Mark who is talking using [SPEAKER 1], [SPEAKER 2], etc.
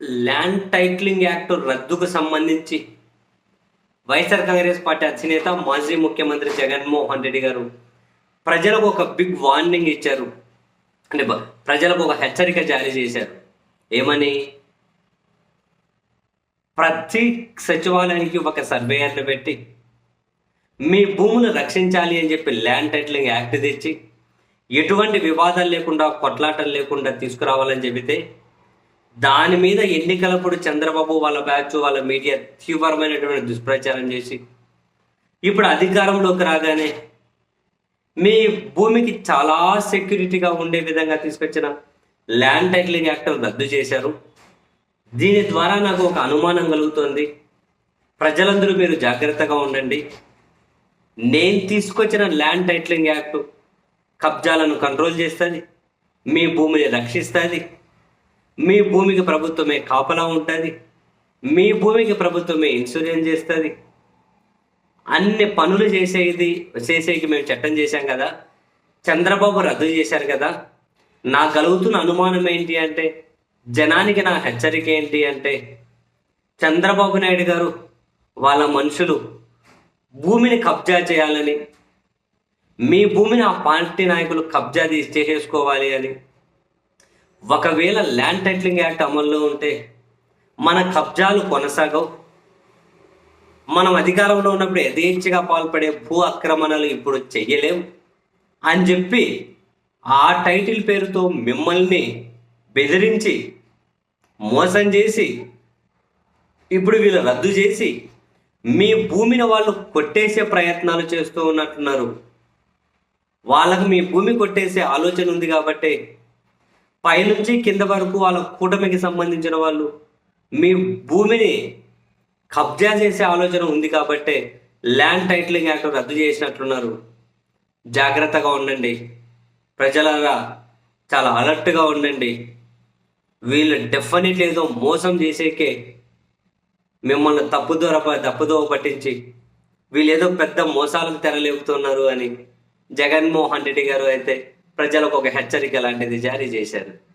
[SPEAKER 1] Land titling act రద్దుకు సంబంధించి YSR Congress party అధినేత మాజీ ముఖ్యమంత్రి జగన్మోహన్ రెడ్డి గారు ప్రజలకు ఒక బిగ్ వార్నింగ్ ఇచ్చారు. అంటే ప్రజలకు ఒక హెచ్చరిక జారీ చేశారు. ఏమని? ప్రతి సచివాలయానికి ఒక సర్వేయర్ని పెట్టి మీ భూములు రక్షించాలి అని చెప్పి ల్యాండ్ టైటిలింగ్ యాక్ట్ తెచ్చి ఎటువంటి వివాదాలు లేకుండా కొట్లాటలు లేకుండా తీసుకురావాలని చెబితే దాని మీద ఎన్నికలప్పుడు చంద్రబాబు వాళ్ళ బ్యాచ్ వాళ్ళ మీడియా తీవ్రమైనటువంటి దుష్ప్రచారం చేసి ఇప్పుడు అధికారంలోకి రాగానే మీ భూమికి చాలా సెక్యూరిటీగా ఉండే విధంగా తీసుకొచ్చిన ల్యాండ్ టైటిలింగ్ యాక్ట్ రద్దు చేశారు. దీని ద్వారా నాకు ఒక అనుమానం కలుగుతోంది. ప్రజలందరూ మీరు జాగ్రత్తగా ఉండండి. నేను తీసుకొచ్చిన ల్యాండ్ టైటిలింగ్ యాక్ట్ కబ్జాలను కంట్రోల్ చేస్తుంది మీ భూమిని రక్షిస్తుంది. మీ భూమికి ప్రభుత్వమే కాపలా ఉంటుంది. మీ భూమికి ప్రభుత్వమే ఇన్సూరెన్స్ చేస్తుంది. అన్ని పనులు చేసేది చేసేకి మేము చట్టం చేశాం కదా. చంద్రబాబు రద్దు చేశారు కదా. నాకు కలుగుతున్న అనుమానం ఏంటి అంటే జనానికి నా హెచ్చరిక ఏంటి అంటే చంద్రబాబు నాయుడు గారు వాళ్ళ మనుషులు భూమిని కబ్జా చేయాలని మీ భూమిని ఆ పార్టీ నాయకులు కబ్జా తీసి చేసేసుకోవాలి అని ఒకవేళ ల్యాండ్ టైటిలింగ్ యాక్ట్ అమల్లో ఉంటే మన కబ్జాలు కొనసాగవు. మనం అధికారంలో ఉన్నప్పుడు యథేచ్ఛగా పాల్పడే భూ ఆక్రమణలు ఇప్పుడు చెయ్యలేం అని చెప్పి ఆ టైటిల్ పేరుతో మిమ్మల్ని బెదిరించి మోసం చేసి ఇప్పుడు వీళ్ళు రద్దు చేసి మీ భూమిని వాళ్ళు కొట్టేసే ప్రయత్నాలు చేస్తూ ఉన్నట్టున్నారు. వాళ్ళకు మీ భూమి కొట్టేసే ఆలోచన ఉంది కాబట్టి పైనుంచి కింద వరకు వాళ్ళ కూటమికి సంబంధించిన వాళ్ళు మీ భూమిని కబ్జా చేసే ఆలోచన ఉంది కాబట్టే ల్యాండ్ టైటిలింగ్ యాక్ట్ రద్దు చేసినట్లున్నారు జాగ్రత్తగా ఉండండి. ప్రజలరా చాలా అలర్ట్గా ఉండండి. వీళ్ళు డెఫినెట్ ఏదో మోసం చేసేకే మిమ్మల్ని తప్పుదోర తప్పుదోవ పట్టించి వీళ్ళు ఏదో పెద్ద మోసాలకు తెరలేపుతున్నారు అని జగన్మోహన్ రెడ్డి గారు అయితే ప్రజలకు ఒక హెచ్చరిక లాంటిది జారీ చేశారు.